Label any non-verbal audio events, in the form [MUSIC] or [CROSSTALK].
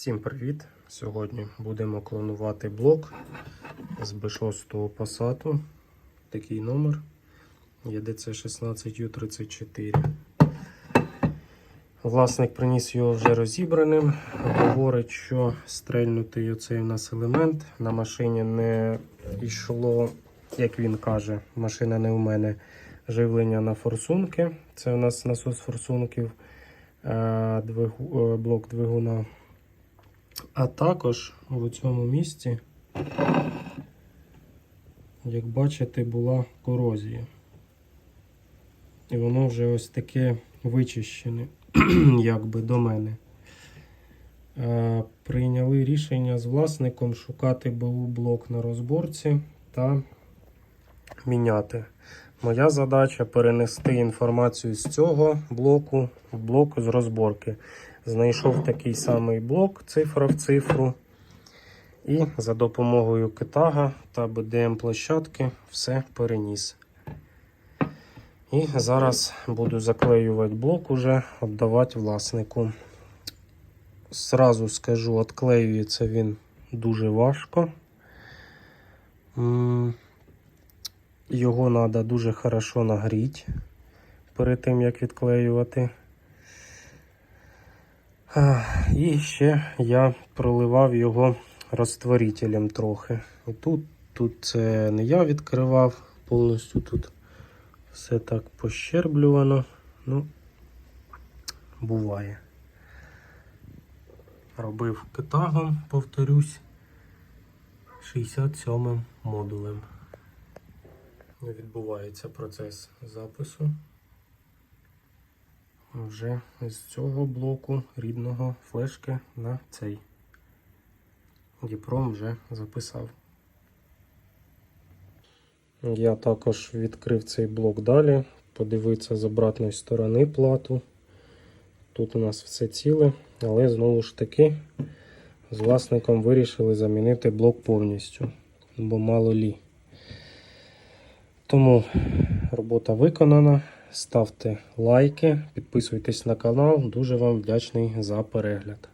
Всім привіт! Сьогодні будемо клонувати блок з B6 Passat. Такий номер ЄДЦ 16U34. Власник приніс його вже розібраним. Говорить, що стрельнутий оцей у нас елемент на машині не йшло, як він каже, машина не у мене. Живлення на форсунки. Це у нас насос форсунків, е, е, блок двигуна. А також в цьому місці, як бачите, була корозія. І воно вже ось таке вичищене, [CLEARS THROAT] якби до мене. Прийняли рішення з власником шукати БУ блок на розборці та міняти. Моя задача перенести інформацію з цього блоку в блок з розборки. Знайшов такий самий блок, цифра в цифру. І за допомогою китага та BDM площадки все переніс. І зараз буду заклеювати блок уже, віддавати власнику. Сразу скажу, відклеюється він дуже важко. Його треба дуже хорошо нагріти перед тим, як відклеювати. І ще я проливав його розтворителем трохи. І тут, тут це не я відкривав, повністю тут все так пощерблювано. Ну, буває. Робив китагом, повторюсь, 67 модулем. Відбувається процес запису вже з цього блоку рідного флешки на цей. Діпром вже записав. Я також відкрив цей блок далі, подивитися з обратної сторони плату. Тут у нас все ціле, але знову ж таки з власником вирішили замінити блок повністю, бо мало лі. Тому робота виконана. Ставте лайки, підписуйтесь на канал. Дуже вам вдячний за перегляд.